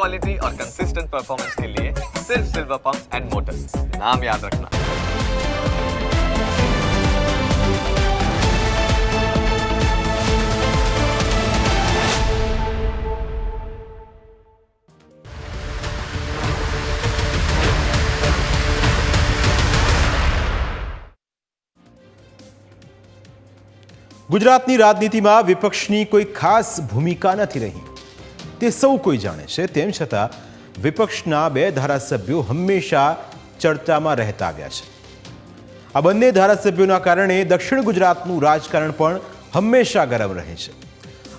Quality और consistent performance के लिए सिर्फ सिल्वर पंप्स एंड मोटर्स नाम याद रखना ગુજરાતની રાજનીતિમાં વિપક્ષની કોઈ ખાસ ભૂમિકા નથી રહી તે સૌ કોઈ જાણે છે. તેમ છતાં વિપક્ષના બે ધારાસભ્યો હંમેશા ચર્ચામાં રહેતા આવ્યા છે. આ બંને ધારાસભ્યોના કારણે દક્ષિણ ગુજરાતનું રાજકારણ પણ હંમેશા ગરમ રહે છે.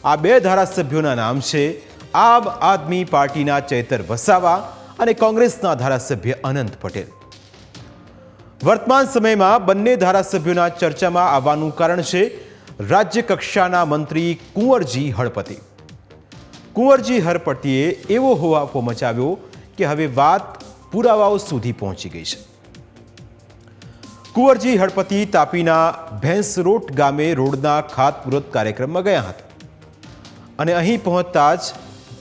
આ બે ધારાસભ્યોના નામ છે આમ આદમી પાર્ટીના ચેતર વસાવા અને કોંગ્રેસના ધારાસભ્ય અનંત પટેલ. વર્તમાન સમયમાં બંને ધારાસભ્યોના ચર્ચામાં આવવાનું કારણ છે રાજ્ય કક્ષાના મંત્રી કુંવરજી હળપતિ. કુંવરજી હરપતિએ એવો હોવાકો મચાવ્યો કે હવે વાત પુરાવાઓ સુધી પહોંચી ગઈ છે. કુંવરજી હળપતિ તાપીના ભેંસરોટ ગામે રોડના ખાતમુહૂર્ત કાર્યક્રમમાં ગયા હતા. અને અહીં પહોંચતા જ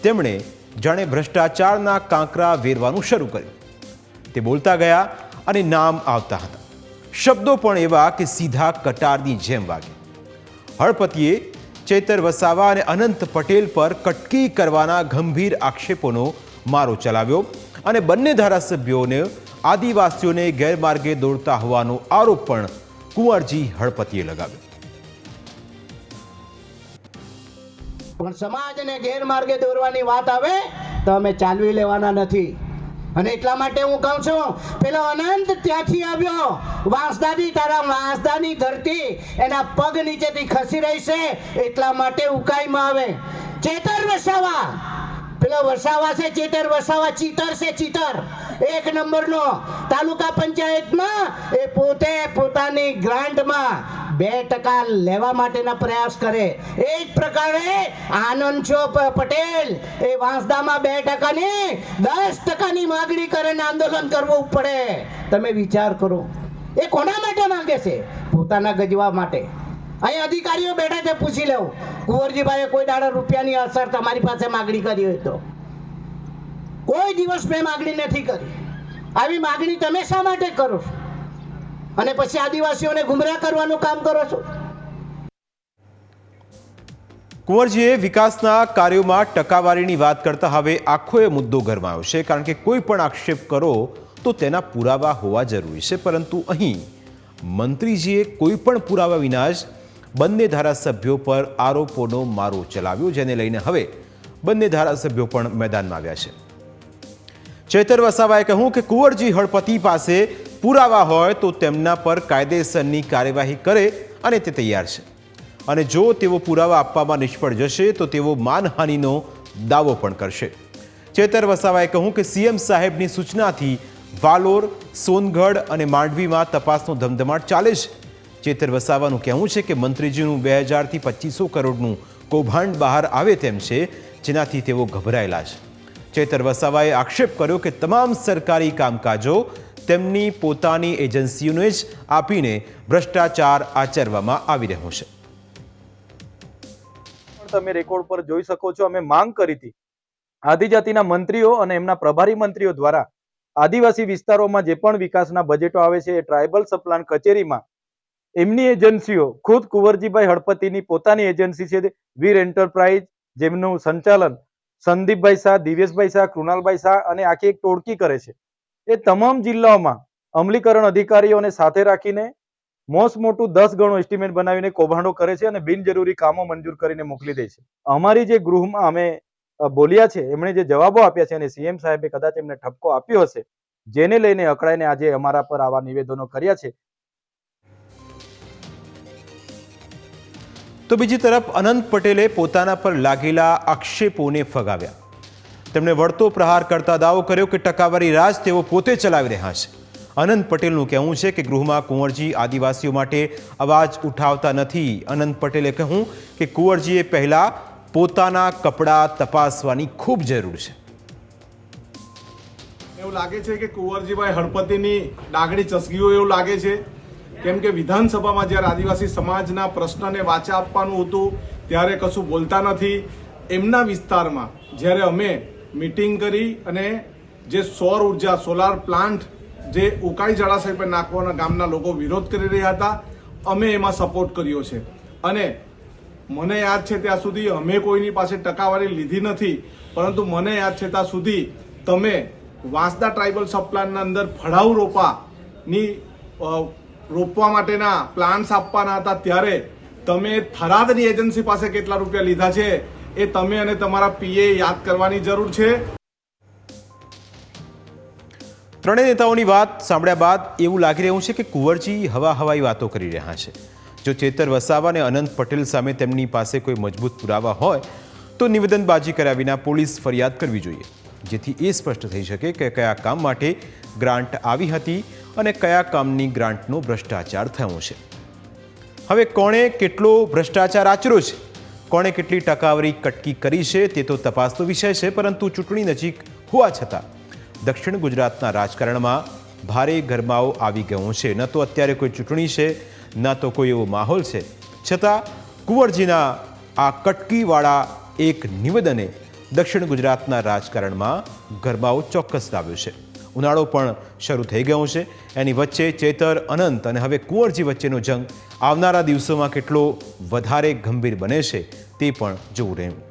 તેમણે જાણે ભ્રષ્ટાચારના કાંકરા વેરવાનું શરૂ કર્યું. તે બોલતા ગયા અને નામ આવતા હતા. શબ્દો પણ એવા કે સીધા કટારની જેમ વાગે. હળપતિએ ચેતર વસાવા અને અનંત પટેલ પર કટકી કરવાના ગંભીર આક્ષેપોનો મારો ચલાવ્યો અને બંને ધારાસભ્યોને આદિવાસીઓને ગેરમાર્ગે દોડતા હોવાનો આરોપ પણ કુંવરજી હળપતિએ લગાવ્યો. પણ સમાજને ગેરમાર્ગે દોરવાની વાત આવે તો અમે ચાલવી લેવાના નથી. અને એટલા માટે હું કહું છું, પેલો અનંત ત્યાંથી આવ્યો. વાંસદાની તારા વાંસદાની ધરતી એના પગ નીચેથી ખસી રહી છે, એટલા માટે ઉકાઈમાં આવે. ચેતર વસાવા. પેલો વસાવા છે, ચેતર વસાવા, ચીતર છે, ચીતર. એક નંબરનો તાલુકા પંચાયતમાં એ પોતે પોતાની ગ્રાન્ટમાં બે ટકા લેવા માટેના પ્રયાસ કરે. એ જ પ્રકારે આનંદ પટેલ, એ વાંસદામાં બે ટકાની, દસ ટકાની માગણી કરે ને આંદોલન કરવું પડે. તમે વિચાર કરો. એ કોના માટે માંગે છે? પોતાના ગજવા માટે. અહીં અધિકારીઓ બેઠા છે, પૂછી લેવું કુંવરજીભાઈએ કોઈ દાડા રૂપિયાની અસર તમારી પાસે માગણી કરી હોય તો. કોઈ દિવસ મેં માગણી નથી કરી. આવી માગણી તમે શા માટે કરો છો? અને પછી આદિવાસીઓને ગુમરાહ કરવાનું કામ કરો છો? કુંવરજીએ વિકાસના કાર્યોમાં ટકાવારીની વાત કરતા હવે આખો એ મુદ્દો ગરમાયો છે. કારણ કે કોઈ પણ આક્ષેપ કરો તો તેના પુરાવા હોવા જરૂરી છે. પરંતુ અહીં મંત્રીજીએ કોઈ પણ પુરાવા વિના જ બંને ધારાસભ્યો પર આરોપોનો મારો ચલાવ્યો, જેને લઈને હવે બંને ધારાસભ્યો પણ મેદાનમાં આવ્યા છે. ચેતર વસાવાએ કહ્યું કે કુંવરજી હળપતિ પાસે પુરાવા હોય તો તેમના પર કાયદેસરની કાર્યવાહી કરે અને તે તૈયાર છે. અને જો તેઓ પુરાવા આપવામાં નિષ્ફળ જશે, તો તેઓ માનહાનિનો દાવો પણ કરશે. ચેતર વસાવાએ કહ્યું કે સીએમ સાહેબની સૂચનાથી વાલોર, સોનગઢ અને માંડવીમાં તપાસનો ધમધમાટ ચાલે છે. ચેતર વસાવાનું કહેવું છે કે મંત્રીજીનું બે હજારથી પચીસો કરોડનું કૌભાંડ બહાર આવે તેમ છે, જેનાથી તેઓ ગભરાયેલા છે. ચેતર વસાવાએ આક્ષેપ કર્યો કે તમામ સરકારી કામકાજો તેમની પોતાની એજન્સીઓને જ આપીને ભ્રષ્ટાચાર આચરવામાં આવી રહ્યો છે. તમે રેકોર્ડ પર જોઈ શકો છો, અમે માંગ કરી હતી. આદિજાતિના મંત્રીઓ અને એમના પ્રભારી મંત્રીઓ દ્વારા આદિવાસી વિસ્તારોમાં જે પણ વિકાસના બજેટો આવે છે, એ ટ્રાઇબલ સપ્લાન કચેરીમાં એમની એજન્સીઓ, ખુદ કુંવરજીભાઈ હળપતિની પોતાની એજન્સી છે, વીર એન્ટરપ્રાઇઝ જેમનું સંચાલન સંદીપભાઈ શાહ, દિવ્યેશભાઈ શાહ, કૃણાલભાઈ શાહ અને આખી એક ટોળકી કરે છે. એ તમામ જિલ્લાઓમાં અમલીકરણ અધિકારીઓને સાથે રાખીને મોસ્ટ મોટું દસ ગણું એસ્ટિમેટ બનાવીને કૌભાંડો કરે છે અને બિનજરૂરી કામો મંજૂર કરીને મોકલી દે છે. અમારી જે ગૃહમાં અમે બોલ્યા છે, એમણે જે જવાબો આપ્યા છે અને સીએમ સાહેબે કદાચ એમને ઠપકો આપ્યો હશે, જેને લઈને અકળાઈને આજે અમારા પર આવા નિવેદનો કર્યા છે. તો બીજી તરફ અનંત પટેલે પોતાના પર લાગેલા આક્ષેપોને ફગાવ્યા. તેમણે વળતો પ્રહાર કરતા દાવો કર્યો કે ટકાવારી રાજ તેઓ પોતે ચલાવી રહ્યા છે. અનંત પટેલનું કહેવું છે કે ગૃહમાં કુંવરજી આદિવાસીઓ માટે અવાજ ઉઠાવતા નથી. અનંત પટેલે કહ્યું કે કુંવરજીએ પહેલાં પોતાના કપડાં તપાસવાની ખૂબ જરૂર છે. એવું લાગે છે કે કુંવરજીભાઈ હળપતિની ડાગડી હોય એવું લાગે છે? કેમ કે વિધાનસભામાં જ્યારે આદિવાસી સમાજના પ્રશ્નને વાચા આપવાનું હતું, ત્યારે કશું બોલતા નથી. એમના વિસ્તારમાં જ્યારે અમે મીટિંગ કરી અને જે સૌર ઊર્જા સોલાર પ્લાન્ટ જે ઉકાઈ જળાશય પર નાખવાના ગામના લોકો વિરોધ કરી રહ્યા હતા, અમે એમાં સપોર્ટ કર્યો છે. અને મને યાદ છે ત્યાં સુધી અમે કોઈની પાસે ટકાવારી લીધી નથી, પરંતુ મને યાદ છે ત્યાં સુધી તમે વાંસદા ટ્રાઇબલ સબપ્લાનના અંદર ફળાઉ રોપાની રોપવા માટેના પ્લાન્સ આપવાના હતા, ત્યારે તમે થરાદની એજન્સી પાસે કેટલા રૂપિયા લીધા છે એ તમે અને તમારા પીએ યાદ કરવાની જરૂર છે. ત્રણેય નેતાઓની વાત સાંભળ્યા બાદ એવું લાગી રહ્યું છે કે કુંવરજી હવા હવાઈ વાતો કરી રહ્યા છે. જો ચેતર વસાવા અને અનંત પટેલ સામે તેમની પાસે કોઈ મજબૂત પુરાવા હોય, તો નિવેદનબાજી કર્યા વિના પોલીસ ફરિયાદ કરવી જોઈએ. જેથી એ સ્પષ્ટ થઈ શકે કે કયા કામ માટે ગ્રાન્ટ આવી હતી અને કયા કામની ગ્રાન્ટનો ભ્રષ્ટાચાર થયો છે. હવે કોણે કેટલો ભ્રષ્ટાચાર આચર્યો છે? કોણે કેટલી ટકાવારી કટકી કરી છે તે તો તપાસનો વિષય છે, પરંતુ ચૂંટણી નજીક હોવા છતાં દક્ષિણ ગુજરાતના રાજકારણમાં ભારે ગરમાવો આવી ગયો છે. ન તો અત્યારે કોઈ ચૂંટણી છે, ન તો કોઈ એવો માહોલ છે. છતાં કુંવરજીના આ કટકીવાળા એક નિવેદને દક્ષિણ ગુજરાતના રાજકારણમાં ગરબાઓ ચોક્કસ લાવ્યો છે. ઉનાળો પણ શરૂ થઈ ગયો છે. એની વચ્ચે ચેતર, અનંત અને હવે કુંવરજી વચ્ચેનો જંગ આવનારા દિવસોમાં કેટલો વધારે ગંભીર બને છે તે પણ જોવું રહ્યું.